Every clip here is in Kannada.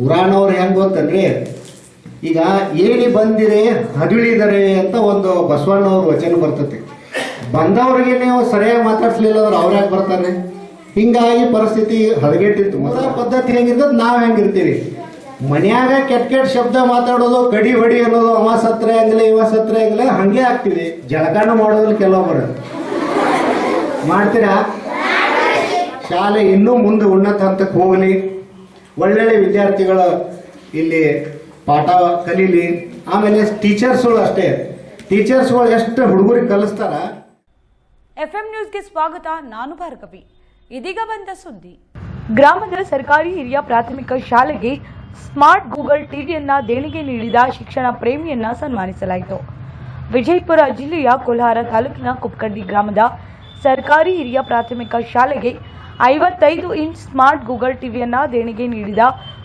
ಊರಾನವ್ರು ಹೆಂಗ್ ಗೊತ್ತನ್ರಿ? ಈಗ ಏನಿ ಬಂದಿರಿ ಹದಿಳಿದರೆ ಅಂತ ಒಂದು ಬಸವಣ್ಣವ್ರ ವಚನ ಬರ್ತತಿ ಬಂದವ್ರಿಗೆ ನೀವು ಸರಿಯಾಗಿ ಮಾತಾಡ್ಸ್ಲಿಲ್ಲ ಅಂದ್ರೆ ಅವ್ರು ಯಾಕೆ ಬರ್ತಾರೆ ಹಿಂಗಾಗಿ ಪರಿಸ್ಥಿತಿ ಹದಗೆಟ್ಟಿತ್ತು. ಮೊದಲ ಪದ್ಧತಿ ಹೆಂಗಿರ್ತದ, ನಾವು ಹೆಂಗಿರ್ತೀವಿ. ಮನ್ಯಾಗ ಕೆಟ್ಟ ಕೆಟ್ಟ ಶಬ್ದ ಮಾತಾಡೋದು, ಕಡಿ ಹೊಡಿ ಅನ್ನೋದು ಅವ ಸತ್ರ ಆಗಲಿ ಇವ ಸತ್ರ ಆಗಲಿ, ಹಂಗೆ ಆಗ್ತೀವಿ ಜಳಕಾನ ಮಾಡೋದ್ರಲ್ಲಿ ಕೆಲವೊಬ್ಬರು ಮಾಡ್ತೀರಾ? ಶಾಲೆ ಇನ್ನೂ ಮುಂದೆ ಉನ್ನತ ಹಂತಕ್ಕೆ ಹೋಗಲಿ. ಒಳ್ಳೊಳ್ಳೆ ವಿದ್ಯಾರ್ಥಿಗಳು ಇಲ್ಲಿ ಪಾಠ ಕಲೀಲಿ. ಆಮೇಲೆ ಟೀಚರ್ಸ್ಗಳು ಅಷ್ಟೇ. ಟೀಚರ್ಸ್ಗಳು ಎಷ್ಟು ಹುಡುಗರಿಗೆ ಕಲಿಸ್ತಾರ? ಎಫ್ಎಂ ನ್ಯೂಸ್ಗೆ ಸ್ವಾಗತ. ನಾನು ಭಾರ್ಗವಿ. ಇದೀಗ ಬಂದ ಸುದ್ದಿ. ಗ್ರಾಮದ ಸರ್ಕಾರಿ ಹಿರಿಯ ಪ್ರಾಥಮಿಕ ಶಾಲೆಗೆ ಸ್ಮಾರ್ಟ್ ಗೂಗಲ್ ಟಿವಿಯನ್ನ ದೇಣಿಗೆ ನೀಡಿದ ಶಿಕ್ಷಣ ಪ್ರೇಮಿಯನ್ನ ಸನ್ಮಾನಿಸಲಾಯಿತು. ವಿಜಯಪುರ ಜಿಲ್ಲೆಯ ಕೋಲಾರ ತಾಲೂಕಿನ ಕುಪ್ಕಂಡಿ ಗ್ರಾಮದ ಸರ್ಕಾರಿ ಹಿರಿಯ ಪ್ರಾಥಮಿಕ ಶಾಲೆಗೆ ಐವತ್ತೈದು ಇಂಚ್ ಸ್ಮಾರ್ಟ್ ಗೂಗಲ್ ಟಿವಿಯನ್ನು ದೇಣಿಗೆ ನೀಡಿದ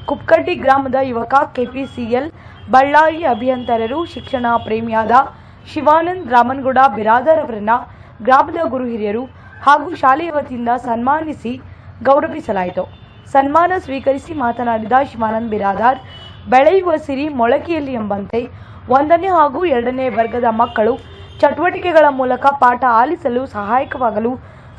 ಕುಪ್ಕಟ್ಟಿ ಗ್ರಾಮದ ಯುವಕ ಕೆಪಿಸಿಎಲ್ ಬಳ್ಳಾರಿ ಅಭಿಯಂತರರು ಶಿಕ್ಷಣ ಪ್ರೇಮಿಯಾದ ಶಿವಾನಂದ್ ರಾಮನ್ಗೌಡ ಬಿರಾದರ್ ಅವರನ್ನು ಗ್ರಾಮದ ಗುರು ಹಿರಿಯರು ಹಾಗೂ ಶಾಲೆಯ ವತಿಯಿಂದ ಸನ್ಮಾನಿಸಿ ಗೌರವಿಸಲಾಯಿತು. ಸನ್ಮಾನ ಸ್ವೀಕರಿಸಿ ಮಾತನಾಡಿದ ಶಿವಾನಂದ್ ಬಿರಾದಾರ್, ಬೆಳೆಯುವ ಸಿರಿ ಮೊಳಕೆಯಲ್ಲಿ ಎಂಬಂತೆ ಒಂದನೇ ಹಾಗೂ ಎರಡನೇ ವರ್ಗದ ಮಕ್ಕಳು ಚಟುವಟಿಕೆಗಳ ಮೂಲಕ ಪಾಠ ಆಲಿಸಲು ಸಹಾಯಕವಾಗಲು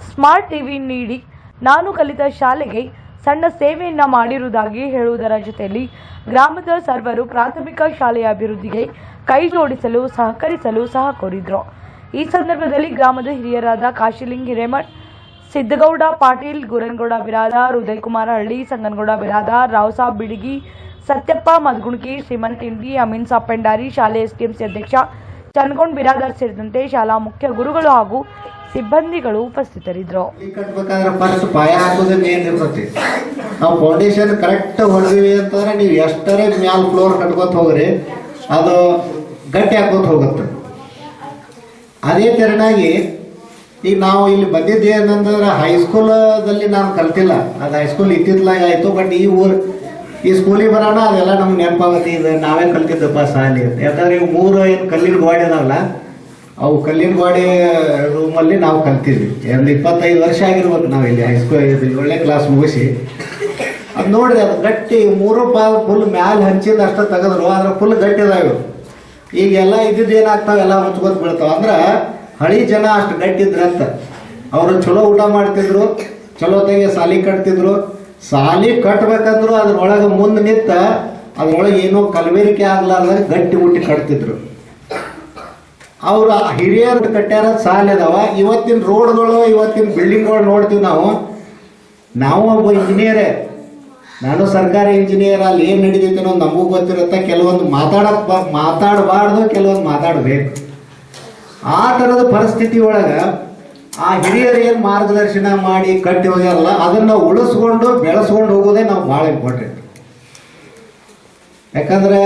ಸ್ಮಾರ್ಟ್ ಟಿವಿ ನೀಡಿ ನಾನು ಕಲಿತ ಶಾಲೆಗೆ ಸಣ್ಣ ಸೇವೆಯನ್ನ ಮಾಡಿರುವುದಾಗಿ ಹೇಳುವುದರ ಜೊತೆಯಲ್ಲಿ ಗ್ರಾಮದ ಸರ್ವರು ಪ್ರಾಥಮಿಕ ಶಾಲೆಯ ಅಭಿವೃದ್ಧಿಗೆ ಕೈ ಜೋಡಿಸಲು, ಸಹಕರಿಸಲು ಸಹ ಕೋರಿದ್ರು. ಈ ಸಂದರ್ಭದಲ್ಲಿ ಗ್ರಾಮದ ಹಿರಿಯರಾದ ಕಾಶಿಲಿಂಗ್ ಹಿರೇಮಠ್ ಸಿದ್ದಗೌಡ ಪಾಟೀಲ್, ಗುರನ್ಗೌಡ ಬಿರಾದಾರ್ ಹೃದಯಕುಮಾರ ಹಳ್ಳಿ ಸಂಗನಗೌಡ ಬಿರಾದಾರ್ ರಾವ್ಸಾಬ್ ಬಿಡಿಗಿ, ಸತ್ಯಪ್ಪ ಮದ್ಗುಣ್ಕಿ, ಶ್ರೀಮಂತ್ ಇಂಡಿ, ಅಮೀನ್ ಸಾಬ್ ಪೆಂಡಾರಿ, ಶಾಲೆ ಎಸ್ಡಿಎಂಸಿ ಅಧ್ಯಕ್ಷ ಚನ್ಗೊಂಡ್ ಬಿರಾದರ್ ಸೇರಿದಂತೆ ಶಾಲಾ ಮುಖ್ಯ ಗುರುಗಳು ಹಾಗೂ ಸಿಬ್ಬಂದಿಗಳು ಉಪಸ್ಥಿತರಿದ್ದರು. ಕಟ್ಬೇಕಾದ್ರೆ ಫಸ್ಟ್ ಪಾಯ ಹಾಕೋದೇ ಮೇನ್ ಇರ್ತೈತಿ. ನಾವು ಫೌಂಡೇಶನ್ ಕರೆಕ್ಟ್ ಹೊಡೆದಿವಿ ಅಂತಂದ್ರೆ ನೀವು ಎಷ್ಟರೇ ಮ್ಯಾಲ್ ಫ್ಲೋರ್ ಕಟ್ಕೋತ ಹೋಗ್ರಿ, ಅದು ಗಟ್ಟಿ ಹಾಕೋತ ಹೋಗುತ್ತೆ. ಅದೇ ತೆರನಾಗಿ ಈಗ ನಾವು ಇಲ್ಲಿ ಬಂದಿದ್ದು ಏನಂದ್ರೆ ಹೈಸ್ಕೂಲದಲ್ಲಿ ನಾನು ಕಲ್ತಿಲ್ಲ. ಅದು ಹೈಸ್ಕೂಲ್ ಇತ್ತಿತ್ತಲಾಗ ಆಯಿತು ಬಟ್ ಈ ಊರು, ಈ ಸ್ಕೂಲಿಗೆ ಬರೋಣ, ಅದೆಲ್ಲ ನಮ್ಗೆ ನೆನಪಾಗುತ್ತೆ. ಇದು ನಾವೇ ಕಲ್ತಿದ್ದಪ್ಪ ಸಾಲಿ ಅಂತ ಯಾಕಂದ್ರೆ ಇವು ಮೂರು ಏನು ಕಲ್ಲಿನ ಗೋಡೆ ಅದಾವಲ್ಲ ಅವು ಕಲ್ಲಿನ ಗೋಡೆ ರೂಮಲ್ಲಿ ನಾವು ಕಲ್ತಿದ್ವಿ. ಎರಡು ಇಪ್ಪತ್ತೈದು ವರ್ಷ ಆಗಿರ್ಬೇಕು ನಾವು ಇಲ್ಲಿ ಹೈಸ್ಕೂಲ್ ಒಳ್ಳೆ ಕ್ಲಾಸ್ ಮುಗಿಸಿ. ಅದು ನೋಡಿದೆ ಅದು ಗಟ್ಟಿ ಮೂರು ಪಾಲ್ ಫುಲ್ ಮ್ಯಾಲೆ ಹಂಚಿದ ಅಷ್ಟ ತೆಗೆದ್ರು. ಆದ್ರೆ ಫುಲ್ ಗಟ್ಟಿ ಇದಾವೆ ಈಗೆಲ್ಲ ಇದ್ದಿದ್ದು ಏನಾಗ್ತಾವೆ ಎಲ್ಲ ಮುಚ್ಕೋತ ಬೀಳ್ತಾವ ಅಂದ್ರೆ ಹಳಿ ಜನ ಅಷ್ಟು ಗಟ್ಟಿ ಅಂತ. ಅವರು ಚಲೋ ಊಟ ಮಾಡ್ತಿದ್ರು, ಚಲೋ ತೆಗೆ ಸಾಲಿ ಕಟ್ತಿದ್ರು. ಸಾಲಿ ಕಟ್ಬೇಕಂದ್ರು ಅದ್ರೊಳಗೆ ಮುಂದೆ ನಿಂತ ಅದ್ರೊಳಗೆ ಏನೋ ಕಲಬೇರಿಕೆ ಆಗ್ಲಾರ್ದಾಗ ಗಟ್ಟಿ ಮುಟ್ಟಿ ಕಟ್ತಿದ್ರು. ಅವ್ರ ಹಿರಿಯರು ಕಟ್ಟ್ಯಾರ ಸಾಲ ಅದಾವ. ಇವತ್ತಿನ ರೋಡ್ಗಳು ಇವತ್ತಿನ ಬಿಲ್ಡಿಂಗ್ಗಳು ನೋಡ್ತೀವಿ ನಾವು. ನಾವು ಒಬ್ಬ ಇಂಜಿನಿಯರೇ ನಾನು ಸರ್ಕಾರಿ ಇಂಜಿನಿಯರ್ ಅಲ್ಲಿ ಏನು ನಡೀತೈತೆ ಅನ್ನೋದು ನಮಗೂ ಗೊತ್ತಿರುತ್ತೆ. ಕೆಲವೊಂದು ಮಾತಾಡಕ್ ಮಾತಾಡಬಾರ್ದು, ಕೆಲವೊಂದು ಮಾತಾಡಬೇಕು. ಆ ಥರದ ಪರಿಸ್ಥಿತಿ ಒಳಗೆ ಆ ಹಿರಿಯರು ಏನು ಮಾರ್ಗದರ್ಶನ ಮಾಡಿ ಕಟ್ಟಿ ಹೋಗ್ಯಾರಲ್ಲ, ಅದನ್ನು ಉಳಿಸ್ಕೊಂಡು ಬೆಳೆಸ್ಕೊಂಡು ಹೋಗೋದೇ ನಾವು ಭಾಳ ಇಂಪಾರ್ಟೆಂಟ್ ಯಾಕಂದ್ರೆ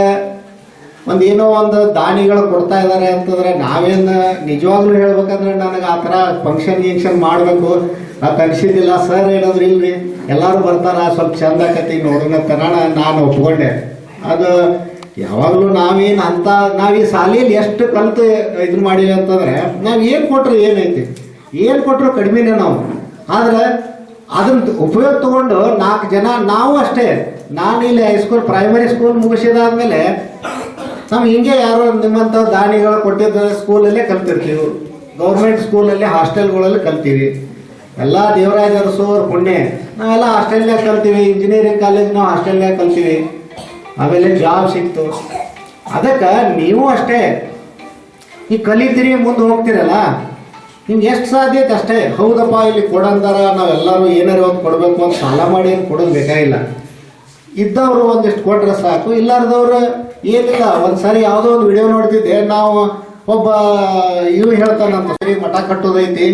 ಒಂದು ಏನೋ ಒಂದು ದಾನಿಗಳು ಕೊಡ್ತಾ ಇದ್ದಾರೆ ಅಂತಂದ್ರೆ ನಾವೇನು ನಿಜವಾಗ್ಲೂ ಹೇಳ್ಬೇಕಂದ್ರೆ ನನಗೆ ಆ ಥರ ಫಂಕ್ಷನ್ ಗಿಂಕ್ಷನ್ ಮಾಡಬೇಕು. ನಾವು ಕನ್ಸಿದ್ದಿಲ್ಲ ಸರ್ ಹೇಳಿದ್ರು, ಇಲ್ರಿ, ಎಲ್ಲರೂ ಬರ್ತಾರ, ಸ್ವಲ್ಪ ಚಂದ ಆಕತಿ ನೋಡೋಣ ನಾನು ಒಪ್ಕೊಂಡೆ. ಅದು ಯಾವಾಗಲೂ ನಾವೇನು ಅಂತ, ನಾವು ಈ ಶಾಲೆಯಲ್ಲಿ ಎಷ್ಟು ಕಲಿತು ಇದನ್ನ ಮಾಡಿವಿ ಅಂತಂದ್ರೆ ನಾವು ಏನು ಕೊಟ್ರು ಏನೈತಿ? ಏನು ಕೊಟ್ಟರು ಕಡಿಮೆನೇ ನಾವು. ಆದ್ರೆ ಅದನ್ನ ಉಪಯೋಗ ತಗೊಂಡು ನಾಲ್ಕು ಜನ, ನಾವು ಅಷ್ಟೇ. ನಾನು ಇಲ್ಲಿ ಹೈಸ್ಕೂಲ್ ಪ್ರೈಮರಿ ಸ್ಕೂಲ್ ಮುಗಿಸಿದಾದ್ಮೇಲೆ ನಾವು ಹಿಂಗೆ ಯಾರೋ ನಿಮ್ಮಂತ ದಾನಿಗಳು ಕೊಟ್ಟಿದ್ದ ಸ್ಕೂಲಲ್ಲೇ ಕಲ್ತಿರ್ತೀವಿ. ಗೌರ್ಮೆಂಟ್ ಸ್ಕೂಲಲ್ಲಿ ಹಾಸ್ಟೆಲ್ಗಳಲ್ಲಿ ಕಲ್ತೀವಿ. ಎಲ್ಲ ದೇವರಾಜ ಅರಸೋರ್ ಪುಣ್ಯ. ನಾವೆಲ್ಲ ಹಾಸ್ಟೆಲ್ನಾಗ ಕಲ್ತೀವಿ. ಇಂಜಿನಿಯರಿಂಗ್ ಕಾಲೇಜ್ ನಾವು ಹಾಸ್ಟೆಲ್ನಾಗ ಕಲ್ತೀವಿ. ಆಮೇಲೆ ಜಾಬ್ ಸಿಕ್ತು. ಅದಕ್ಕೆ ನೀವು ಅಷ್ಟೇ. ಈ ಕಲಿತೀರಿ ಮುಂದೆ ಹೋಗ್ತೀರಲ್ಲ? ನಿಮ್ಗೆ ಎಷ್ಟು ಸಾಧ್ಯ ಐತೆ ಅಷ್ಟೇ? ಹೌದಪ್ಪ, ಇಲ್ಲಿ ಕೊಡಂದಾರ, ನಾವೆಲ್ಲರೂ ಏನಾರು ಒಂದು ಕೊಡಬೇಕು ಅಂತ ಸಾಲ ಮಾಡಿ ಏನು ಕೊಡೋದು ಬೇಕಾಗಿಲ್ಲ. ಇದ್ದವರು ಒಂದಿಷ್ಟು ಕೊಟ್ರೆ ಸಾಕು, ಇಲ್ಲಾರ್ದವ್ರು ಏನಿಲ್ಲ ಒಂದು ಸರಿ ಯಾವುದೋ ಒಂದು ವಿಡಿಯೋ ನೋಡ್ತಿದ್ದೆ. ನಾವು ಒಬ್ಬ ಇವ್ ಹೇಳ್ತಾನಂತ ಸರಿ, ಮಠ ಕಟ್ಟೋದೈತಿ.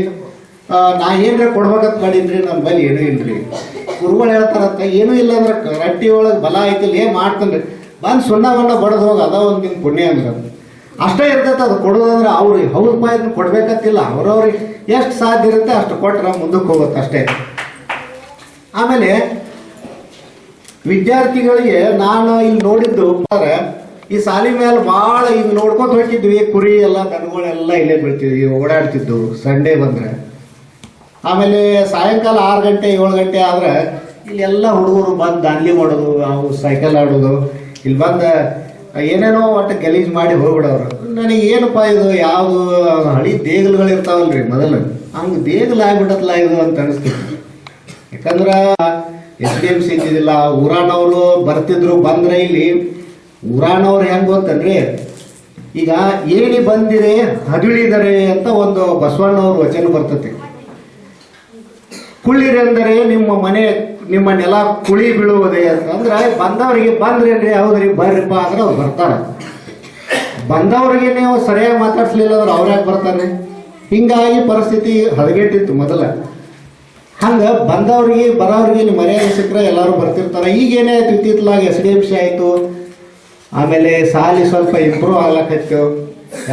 ನಾ ಏನ್ರ ಕೊಡ್ಬೇಕಂತ ಮಾಡಿದ್ರಿ ನನ್ನ ಬಲಿ ಏನೂ ಇಲ್ರಿ. ಗುರುಗಳು ಹೇಳ್ತಾರಂತ, ಏನೂ ಇಲ್ಲ ಅಂದ್ರೆ ರಟ್ಟಿ ಒಳಗೆ ಬಲ ಐತಿಲ್ಲ, ಏನ್ ಮಾಡ್ತಾನ್ರಿ? ಬಂದು ಸುಣ್ಣವನ್ನ ಬಡದ ಬಡದು ಹೋಗಿ, ಅದ ಒಂದು ನಿಮ್ ಪುಣ್ಯ ಅಂದ್ರೆ. ಅಷ್ಟೇ ಇರ್ತೈತೆ, ಅದು ಕೊಡೋದಂದ್ರೆ ಅವ್ರಿಗೆ ಅವ್ರ ಪಾಯ್ ಕೊಡ್ಬೇಕಂತಿಲ್ಲ, ಅವ್ರವ್ರಿಗೆ ಎಷ್ಟು ಸಾಧ್ಯ ಇರುತ್ತೆ ಅಷ್ಟು ಕೊಟ್ರೆ ಮುಂದಕ್ಕೆ ಹೋಗುತ್ತೆ ಅಷ್ಟೇ. ಆಮೇಲೆ ವಿದ್ಯಾರ್ಥಿಗಳಿಗೆ ನಾನು ಇಲ್ಲಿ ನೋಡಿದ್ದು, ಅಂದ್ರೆ ಈ ಸಾಲಿ ಮೇಲೆ ಭಾಳ ಹಿಂಗ್ ನೋಡ್ಕೊಂತ ಹೋಗ್ತಿದ್ವಿ ಕುರಿ ಎಲ್ಲ ದನಗಳೆಲ್ಲ ಇಲ್ಲೇ ಬೀಳ್ತಿದ್ವಿ ಓಡಾಡ್ತಿದ್ವು ಸಂಡೇ ಬಂದ್ರೆ. ಆಮೇಲೆ ಸಾಯಂಕಾಲ ಆರು ಗಂಟೆ, ಏಳು ಗಂಟೆ ಆದ್ರೆ ಇಲ್ಲೆಲ್ಲ ಹುಡುಗರು ಬಂದು ದಾನ್ಲಿ ಮಾಡೋದು, ಅವು ಸೈಕಲ್ ಆಡೋದು. ಇಲ್ಲಿ ಬಂದು ಏನೇನೋ ಒಟ್ಟು ಗಲೀಜು ಮಾಡಿ ಹೋಗ್ಬಿಡೋರು. ನನಗೆ ಏನಪ್ಪ ಇದು, ಯಾವುದು, ಹಳಿ ದೇಗಲುಗಳು ಇರ್ತಾವಲ್ರಿ ಮೊದಲು. ಹಂಗೆ ದೇಗಲು ಆಗ್ಬಿಡತ್ಲ ಇದು ಅಂತ ಅನಿಸ್ತಿತ್ತು ಯಾಕಂದ್ರೆ ಎಸ್ ಡಿ ಎಂ ಸಿ ಇದ್ದಿದ್ದಿಲ್ಲ ಊರಾನವರು ಬರ್ತಿದ್ರು, ಬಂದ್ರೆ ಇಲ್ಲಿ ಊರಾನವ್ರು ಹೆಂಗ್ ಗೊತ್ತನ್ರಿ ಈಗ ಏಣಿ ಬಂದಿರಿ ಹದಿಳಿದರೆ ಅಂತ ಒಂದು ಬಸವಣ್ಣವ್ರ ವಚನ ಬರ್ತತಿ ಕುಳ್ಳಿರಿ ಅಂದರೆ ನಿಮ್ಮ ಮನೆ, ನಿಮ್ಮ ನೆಲ ಕುಳಿ ಬೀಳುವುದೇ ಅಂತ. ಅಂದ್ರೆ ಬಂದವರಿಗೆ ಬಂದ್ರೇನ್ರಿ ಹೌದ್ರಿ ಬರ್ರಿಪ್ಪ ಅಂದ್ರೆ ಅವ್ರು ಬರ್ತಾರ. ಬಂದವರಿಗೆ ನೀವು ಸರಿಯಾಗಿ ಮಾತಾಡ್ಸ್ಲಿಲ್ಲ ಅಂದ್ರೆ ಅವ್ರು ಯಾಕೆ ಬರ್ತಾನೆ ಹಿಂಗಾಗಿ ಪರಿಸ್ಥಿತಿ ಹದಗೆಟ್ಟಿತ್ತು ಮೊದಲ. ಹಂಗ ಬಂದವ್ರಿಗೆ, ಬರೋರಿಗೆ, ನಿಮ್ಮ ಮನೆಯಾಗ ಸಿಕ್ಕರೆ ಎಲ್ಲರೂ ಬರ್ತಿರ್ತಾರೆ. ಈಗ ಆಯ್ತು ಇತ್ತಿತ್ತಲಾಗ ಎಸ್ ಡಿ ಎಂ ಸಿ ಆಯಿತು. ಆಮೇಲೆ ಸಾಲಿ ಸ್ವಲ್ಪ ಇಂಪ್ರೂವ್ ಆಗ್ಲಕತ್ತು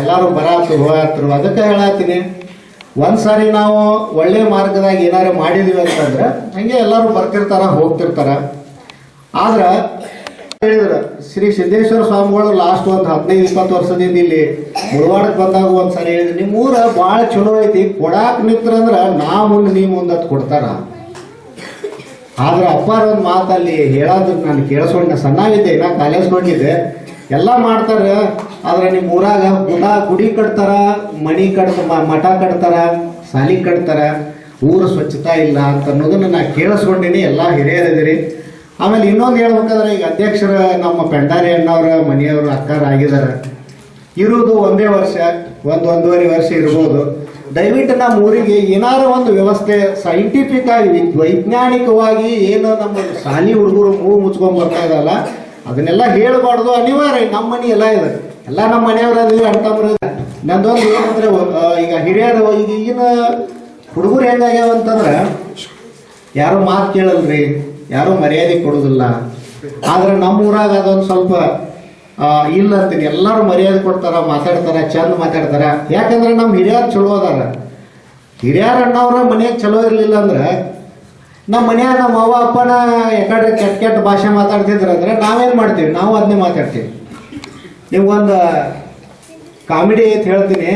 ಎಲ್ಲರೂ ಬರಾತು ಹೋಗಾತ್ರು ಅದಕ್ಕೆ ಹೇಳತ್ತೀನಿ ಒಂದು ಸಾರಿ ನಾವು ಒಳ್ಳೆ ಮಾರ್ಗದಾಗ ಏನಾರು ಮಾಡಿದೀವಿ ಅಂತಂದ್ರೆ ಹಂಗೆ ಎಲ್ಲರೂ ಬರ್ತಿರ್ತಾರ, ಹೋಗ್ತಿರ್ತಾರ. ಆದ್ರೆ ಹೇಳಿದ್ರು, ಶ್ರೀ ಸಿದ್ದೇಶ್ವರ ಸ್ವಾಮಿಗಳು ಲಾಸ್ಟ್ ಒಂದು ಹದಿನೈದು, ಇಪ್ಪತ್ತು ವರ್ಷದಿಂದ ಇಲ್ಲಿ ಮುಳವಾಡಕ್ಕೆ ಬಂದಾಗ ಒಂದು ಸಾರಿ ಹೇಳಿದ್ರು ನಿಮ್ಮ ಊರ ಭಾಳ ಚಲೋ ಐತಿ, ಕೊಡಾಕ್ ನಿಂತ್ರಂದ್ರ ನಾ ಮುಂದೆ ನೀ ಮುಂದೆ ಅದು ಕೊಡ್ತಾರ. ಆದ್ರೆ ಅಪ್ಪಾರ ಒಂದು ಮಾತಲ್ಲಿ ಹೇಳೋದು ನಾನು ಕೇಳಿಸ್ಕೊಂಡೆ. ಸಣ್ಣವಿದ್ದೆ ನಾ ಕಾಲೇಜ್ ಹೋಗಿದ್ದೆ ಎಲ್ಲ ಮಾಡ್ತಾರೆ, ಆದ್ರೆ ನಿಮ್ಮ ಊರಾಗ ಗುಡ, ಗುಡಿ ಕಟ್ತಾರ, ಮಣಿ ಕಟ್ ಮಠ ಕಟ್ತಾರ, ಸಾಲಿ ಕಟ್ತಾರ, ಊರು ಸ್ವಚ್ಛತಾ ಇಲ್ಲ ಅಂತ ಅನ್ನೋದನ್ನ ನಾ ಕೇಳಿಸ್ಕೊಂಡಿನಿ, ಎಲ್ಲ ಹಿರಿಯರಿದ್ದೀರಿ. ಆಮೇಲೆ ಇನ್ನೊಂದು ಹೇಳ್ಬೇಕಾದ್ರೆ, ಈಗ ಅಧ್ಯಕ್ಷರ ನಮ್ಮ ಪೆಂಡಾರಿ ಅಣ್ಣವ್ರ ಮನೆಯವರು ಅಕ್ಕಾರ ಆಗಿದ್ದಾರೆ ಇರುವುದು ಒಂದೇ ವರ್ಷ, ಒಂದು ಒಂದೂವರೆ ವರ್ಷ ಇರ್ಬೋದು. ದಯವಿಟ್ಟು ನಮ್ಮ ಊರಿಗೆ ಏನಾರ ಒಂದು ವ್ಯವಸ್ಥೆ ಸೈಂಟಿಫಿಕ್ ಆಗಿ, ವೈಜ್ಞಾನಿಕವಾಗಿ ಏನು ನಮ್ಮ ಶಾಲಿ ಹುಡುಗರು ಮೂಗು ಮುಚ್ಕೊಂಡ್ ಬರ್ತಾ ಇದಲ್ಲ ಅದನ್ನೆಲ್ಲ ಹೇಳಬಾರ್ದು. ಅನಿವಾರ್ಯ, ನಮ್ಮ ಮನೆ ಎಲ್ಲ ಇದೆ. ಎಲ್ಲ ನಮ್ಮ ಮನೆಯವ್ರ ಅದೀವಿ ಅಣ್ತಮ್ರ ನಂದೊಂದು ಏನಂದ್ರೆ ಈಗ ಹಿರಿಯರು, ಈಗ ಈಗಿನ ಹುಡುಗರು ಹೆಂಗಾಗ್ಯಾವ ಅಂತಂದ್ರೆ, ಯಾರು ಮಾತು ಕೇಳಲ್ರಿ, ಯಾರು ಮರ್ಯಾದೆ ಕೊಡೋದಿಲ್ಲ. ಆದ್ರೆ ನಮ್ಮ ಊರಾಗ ಅದೊಂದು ಸ್ವಲ್ಪ ಇಲ್ಲ ಅಂತೀನಿ ಎಲ್ಲರೂ ಮರ್ಯಾದೆ ಕೊಡ್ತಾರ, ಮಾತಾಡ್ತಾರ, ಚಂದ ಮಾತಾಡ್ತಾರ. ಯಾಕಂದ್ರೆ ನಮ್ಮ ಹಿರಿಯರು ಚಲೋ ಅದಾರ. ಹಿರಿಯರ ಅಣ್ಣವ್ರ ಮನೆಯಾಗ ಚಲೋ ಇರಲಿಲ್ಲ ಅಂದ್ರೆ ನಮ್ಮ ಮನ್ಯಾಗ ನಮ್ಮ ಅವ್ವ, ಅಪ್ಪನ ಯಾಕಡೆ ಕೆಟ್ಟ ಕೆಟ್ಟ ಭಾಷೆ ಮಾತಾಡ್ತಿದ್ರು ಅಂದ್ರೆ ನಾವೇನು ಮಾಡ್ತೀವಿ? ನಾವು ಅದನ್ನೇ ಮಾತಾಡ್ತೀವಿ. ನಿಮ್ಗೊಂದು ಕಾಮಿಡಿ ಅಂತ ಹೇಳ್ತೀನಿ.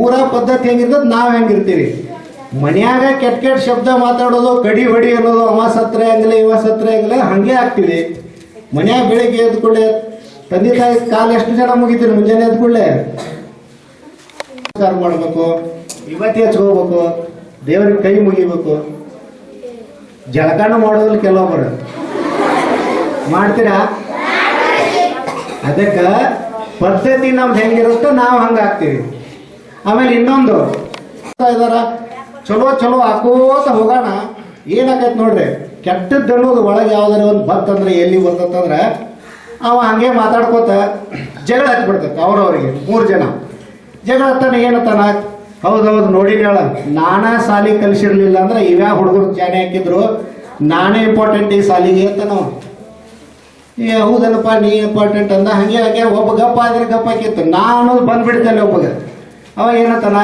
ಊರ ಪದ್ಧತಿ ಹೆಂಗಿರ್ತದ, ನಾವು ಹೆಂಗಿರ್ತೀವಿ. ಮನ್ಯಾಗ ಕೆಟ್ಟ ಕೆಟ್ಟ ಶಬ್ದ ಮಾತಾಡೋದು, ಕಡಿ ಹೊಡಿ ಅನ್ನೋದು ಅವ ಸತ್ರೆ ಆಗಲಿ ಇವ ಸತ್ರೆ ಆಗಲಿ, ಹಂಗೆ ಆಗ್ತೀವಿ. ಮನ್ಯಾಗ ಬೆಳಿಗ್ಗೆ ಎದ್ಕೊಳ್ಳಿ ತಂದೆ ತಾಯಿ ಕಾಲು ಎಷ್ಟು ಜನ ಮುಗಿತೀರಿ ಮುಂಜಾನೆ ಎದ್ದ ಕೂಡಲೇ? ನಮಸ್ಕಾರ ಮಾಡ್ಬೇಕು, ಇವತ್ತೇ ಹಚ್ಕೋಬೇಕು ದೇವ್ರಿಗೆ ಕೈ ಮುಗಿಬೇಕು. ಜಳಕಾಣ ಮಾಡೋದ್ರಲ್ಲಿ ಕೆಲವೊಬ್ಬರು ಮಾಡ್ತೀರಾ? ಅದಕ್ಕೆ ಪದ್ಧತಿ ನಮ್ದು ಹೆಂಗಿರುತ್ತೋ ನಾವು ಹಂಗೆ ಹಾಕ್ತೀವಿ. ಆಮೇಲೆ ಇನ್ನೊಂದು. ಇದಾರ, ಚಲೋ ಚಲೋ ಹಾಕೋತ ಹೋಗೋಣ. ಏನಾಗೈತೆ ನೋಡ್ರಿ ಕೆಟ್ಟದ್ದು ಅನ್ನೋದು ಒಳಗೆ ಯಾವ್ದಾರ ಒಂದು ಬತ್ತಂದ್ರೆ ಎಲ್ಲಿ ಬರ್ತಂದ್ರೆ ಅವ ಹಂಗೆ ಮಾತಾಡ್ಕೋತ ಜಗಳ ಹಚ್ಬಿಡ್ತೈತೆ ಅವ್ರವ್ರಿಗೆ, ಮೂರು ಜನ. ಜಗಳ ಹತ್ತಾನ ಏನತ್ತಾನ ಹೌದೌದು ನೋಡಿ ಹೇಳ. ನಾನಾ ಸಾಲಿ ಕಲಿಸಿರ್ಲಿಲ್ಲ ಅಂದ್ರೆ ಇವ್ಯಾ ಹುಡುಗರು ಜಾನೆ ಹಾಕಿದ್ರು. ನಾನೇ ಇಂಪಾರ್ಟೆಂಟ್ ಈ ಸಾಲಿಗೆ ಅಂತ ನಾವು ಏ, ಹೌದನಪ್ಪ, ನೀ ಇಂಪಾರ್ಟೆಂಟ್ ಅಂದ. ಹಂಗೆ, ಹಾಗೆ, ಒಬ್ಬ ಗಪ್ಪ ಆದ್ರೆ ಗಪ್ಪ ಹಾಕಿತ್ತು ನಾನು ಬಂದ್ಬಿಡ್ತೇನೆ ಒಬ್ಬಗ. ಅವ ಏನತ್ತಾನ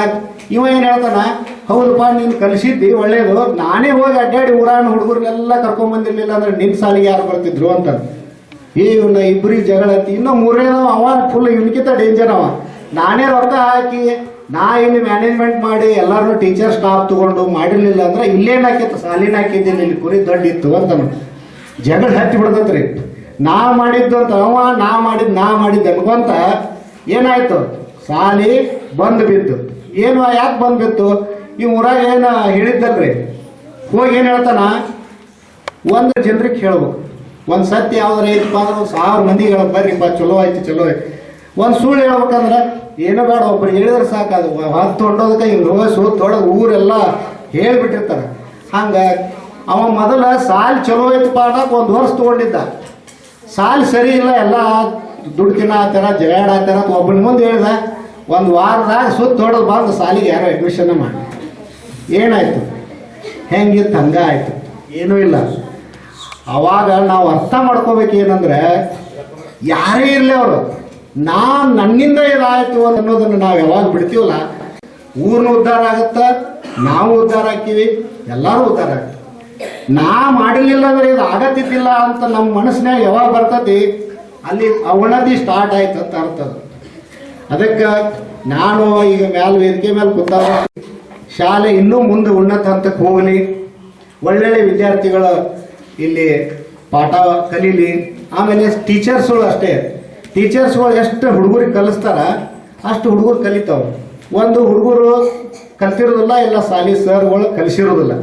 ಇವ ಏನು ಹೇಳ್ತಾನ? ಹೌದಪ್ಪ, ನೀನು ಕಲಿಸಿದ್ದಿ, ಒಳ್ಳೇದು. ನಾನೇ ಹೋಗಿ ಅಡ್ಡಾಡಿ ಊರಾನ ಹುಡುಗರ್ನೆಲ್ಲ ಕರ್ಕೊಂಬಂದಿರ್ಲಿಲ್ಲ ಅಂದ್ರೆ ನಿನ್ನ ಸಾಲಿಗೆ ಯಾರು ಬರ್ತಿದ್ರು ಅಂತ. ಇವನ್ನ ಇಬ್ಬರಿ ಜಗಳ ಐತಿ ಇನ್ನೂ ಅವ ಫುಲ್ ಇವನ್ಕಿಂತ ಡೇಂಜರ್ ಅವ. ನಾನೇ ರೊಕ್ಕ ಹಾಕಿ, ನಾ ಇಲ್ಲಿ ಮ್ಯಾನೇಜ್ಮೆಂಟ್ ಮಾಡಿ ಎಲ್ಲಾರು ಟೀಚರ್ ಸ್ಟಾಫ್ ತಗೊಂಡು ಮಾಡಿರ್ಲಿಲ್ಲ ಅಂದ್ರೆ ಇಲ್ಲೇನ್ ಹಾಕಿತ್ತು ಸಾಲಿನ ಹಾಕಿದ್ದೀನಿ ಇಲ್ಲಿ ಕುರಿ ದೊಡ್ಡ ಇತ್ತು ಅಂತ ಜಗಳ ಹತ್ತಿ ಬಿಡ್ತೈತ್ರಿ. ನಾ ಮಾಡಿದ್ದು ಅಂತ ಅವ, ನಾ ಮಾಡಿದ್, ನಾ ಮಾಡಿದ್ದು ಅನ್ಕೊಂತ ಏನಾಯ್ತು? ಸಾಲಿ ಬಂದ್ ಬಿತ್ತು ಏನು, ಯಾಕೆ ಬಂದ್ ಬಿತ್ತು? ಈ ಊರಾಗ ಏನು ಹೇಳಿದ್ದಲ್ರಿ? ಹೋಗಿ ಏನು ಹೇಳ್ತಾನ? ಒಂದು ಜನರಿಗೆ ಹೇಳ್ಬೇಕು. ಒಂದು ಸತ್ಯ ಯಾವ್ದಾರ ಐತಪ್ಪ ಅಂದ್ರೆ ಸಾವಿರ ಮಂದಿಗೆ ಹೇಳಕ್ ಬರ್ರಿಪ್ಪ, ಚಲೋ ಆಯ್ತು ಚಲೋ ಆಯ್ತು. ಒಂದು ಸುಳ್ಳು ಹೇಳ್ಬೇಕಂದ್ರೆ ಏನೋ ಬೇಡ, ಒಬ್ರು ಹೇಳಿದ್ರೆ ಸಾಕು, ಅದು ಹತ್ತು ಹೊಂಡೋದಕ್ಕೆ ಹಿಂಗೆ ರೋಸು ತೊಡೋದು ಊರೆಲ್ಲ ಹೇಳ್ಬಿಟ್ಟಿರ್ತಾರೆ. ಹಂಗೆ ಅವ ಮೊದಲ ಸಾಲ್ ಚಲೋ ಐತಪ್ಪ ಅನ್ನಕ್ ಒಂದು ವರ್ಷ ತಗೊಂಡಿದ್ದ. ಸಾಲ್ ಸರಿ ಇಲ್ಲ, ಎಲ್ಲ ದುಡ್ಡು ಆತರ, ಜಗಾಡ ಆತಾರ ಒಬ್ಬನ ಮುಂದೆ ಹೇಳ್ದ. ಒಂದು ವಾರದಾಗ ಸುತ್ತ ಹೊಡೆದು ಬಂದು ಸಾಲಿಗೆ ಯಾರೋ ಅಡ್ಮಿಷನ್ ಮಾಡಿ ಏನಾಯ್ತು? ಹೆಂಗಿತ್ತು? ಹಂಗ ಆಯ್ತು. ಏನೂ ಇಲ್ಲ. ಅವಾಗ ನಾವು ಅರ್ಥ ಮಾಡ್ಕೋಬೇಕು ಏನಂದ್ರೆ, ಯಾರೇ ಇರಲಿ ಅವರು ನಾ ನನ್ನಿಂದ ಇದಾಯಿತು ಅನ್ನೋದನ್ನು ನಾವು ಯಾವಾಗ ಬಿಡ್ತೀವಲ್ಲ, ಊರ್ನ ಉದ್ಧಾರ ಆಗುತ್ತ, ನಾವು ಉದ್ಧಾರ ಆಗ್ತೀವಿ, ಎಲ್ಲರೂ ಉದ್ಧಾರ ಆಗ್ತೀವಿ. ನಾ ಮಾಡಲಿಲ್ಲ ಅಂದ್ರೆ ಇದು ಆಗತ್ತಿದ್ದಿಲ್ಲ ಅಂತ ನಮ್ಮ ಮನಸ್ಸಿನಾಗ ಯಾವಾಗ ಬರ್ತತಿ, ಅಲ್ಲಿ ಅವನದಿ ಸ್ಟಾರ್ಟ್ ಆಯ್ತು ಅಂತ ಅರ್ಥ ಅದು. ಅದಕ್ಕೆ ನಾನು ಈಗ ಮ್ಯಾಲ ವೇದಿಕೆ ಮೇಲೆ ಕೂತಾಗ, ಶಾಲೆ ಇನ್ನೂ ಮುಂದೆ ಉನ್ನತ ಹಂತಕ್ಕೆ ಹೋಗಲಿ. ಒಳ್ಳೊಳ್ಳೆ ವಿದ್ಯಾರ್ಥಿಗಳು ಇಲ್ಲಿ ಪಾಠ ಕಲೀಲಿ. ಆಮೇಲೆ ಟೀಚರ್ಸ್ಗಳು ಅಷ್ಟೇ. ಟೀಚರ್ಸ್ಗಳು ಎಷ್ಟು ಹುಡುಗರಿಗೆ ಕಲಿಸ್ತಾರ, ಅಷ್ಟು ಹುಡುಗರು ಕಲಿತಾವೆ. ಒಂದು ಹುಡುಗರು ಕಲ್ತಿರೋದಿಲ್ಲ, ಇಲ್ಲ ಸಾಲಿ ಸರ್ಗಳು ಕಲಿಸಿರೋದಿಲ್ಲ.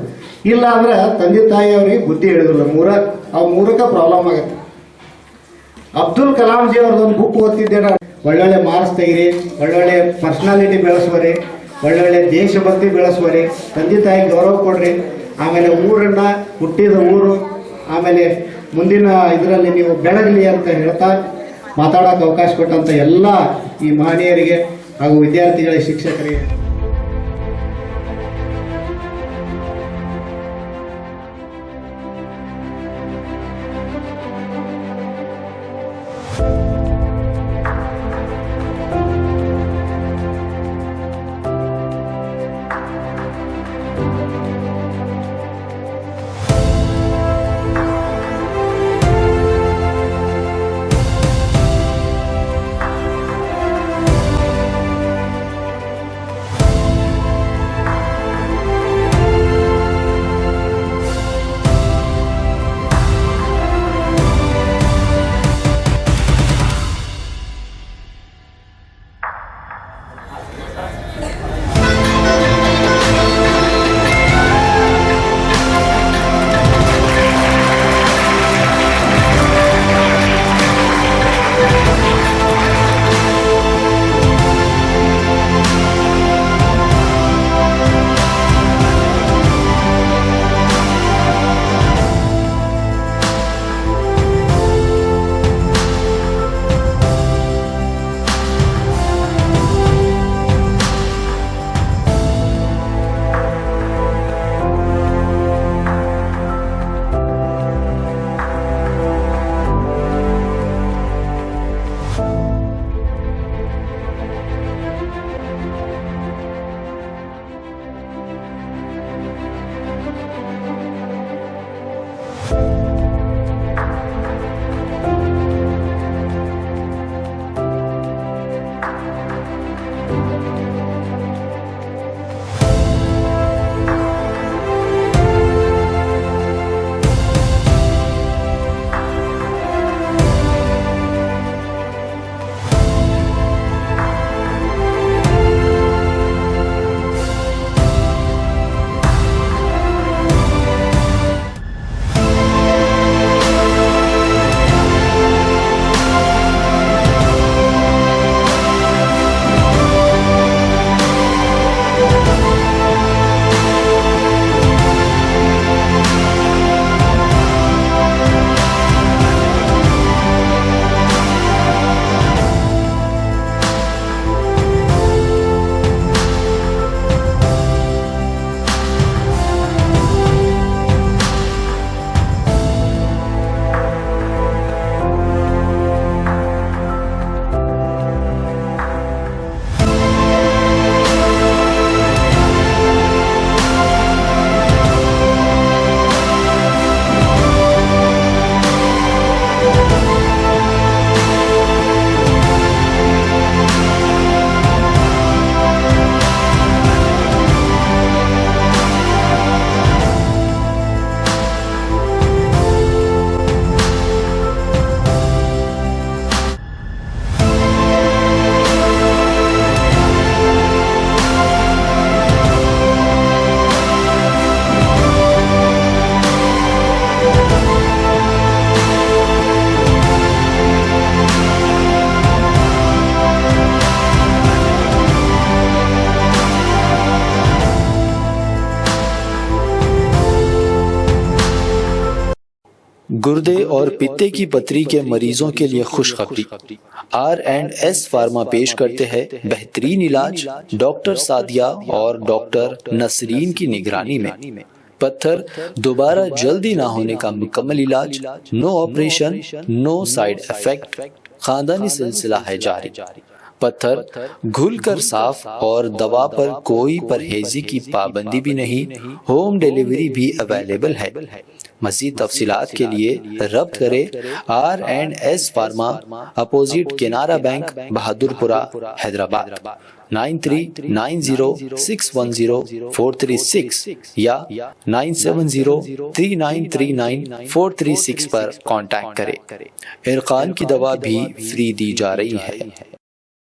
ಇಲ್ಲ ಅಂದ್ರೆ ತಂದೆ ತಾಯಿ ಅವ್ರಿಗೆ ಬುದ್ಧಿ ಹೇಳಿದಿಲ್ಲ ಮೂರ ಅವು ಮೂರಕ ಪ್ರಾಬ್ಲಮ್ ಆಗುತ್ತೆ. ಅಬ್ದುಲ್ ಕಲಾಂ ಜಿ ಅವ್ರದ್ದೊಂದು ಬುಕ್ ಓದ್ತಿದ್ದೆ ನಾನು. ಒಳ್ಳೊಳ್ಳೆ ಮಾರ್ಕ್ಸ್ ತೆಗಿರಿ, ಒಳ್ಳೊಳ್ಳೆ ಪರ್ಸನಾಲಿಟಿ ಬೆಳೆಸುವರಿ, ಒಳ್ಳೊಳ್ಳೆ ದೇಶಭಕ್ತಿ ಬೆಳೆಸುವರಿ, ತಂದೆ ತಾಯಿ ಗೌರವ ಕೊಡ್ರಿ. ಆಮೇಲೆ ಊರನ್ನ ಹುಟ್ಟಿದ ಊರು ಆಮೇಲೆ ಮುಂದಿನ ಇದರಲ್ಲಿ ನೀವು ಬೆಳಗಲಿ ಅಂತ ಹೇಳ್ತಾ ಮಾತಾಡೋಕೆ ಅವಕಾಶ ಕೊಟ್ಟಂತ ಎಲ್ಲ ಈ ಮಹನೀಯರಿಗೆ ಹಾಗೂ ವಿದ್ಯಾರ್ಥಿಗಳಿಗೆ ಶಿಕ್ಷಕರಿಗೆ گردے اور پتے کی پتری کے مریضوں کے لیے خوشخبری۔ آر اینڈ ایس فارما پیش کرتے ہیں بہترین علاج ڈاکٹر سادیا اور ڈاکٹر نسرین کی نگرانی میں۔ پتھر دوبارہ جلدی نہ ہونے کا مکمل علاج، نو آپریشن، نو سائیڈ افیکٹ خاندانی سلسلہ ہے جاری۔ پتھر گھل کر صاف اور دوا پر کوئی پرہیزی کی پابندی بھی نہیں، ہوم ڈیلیوری بھی اویلیبل ہے۔ مزید تفصیلات کے لیے ربط کرے آر اینڈ ایس فارما اپوزٹ کنارہ بینک بہادر پورا حیدرآباد، نائن تھری نائن زیرو سکس ون زیرو فور تھری سکس یا نائن سیون زیرو تھری نائن تھری نائن فور تھری سکس پر کانٹیکٹ کرے۔ ارقان کی دوا بھی فری دی جا رہی ہے۔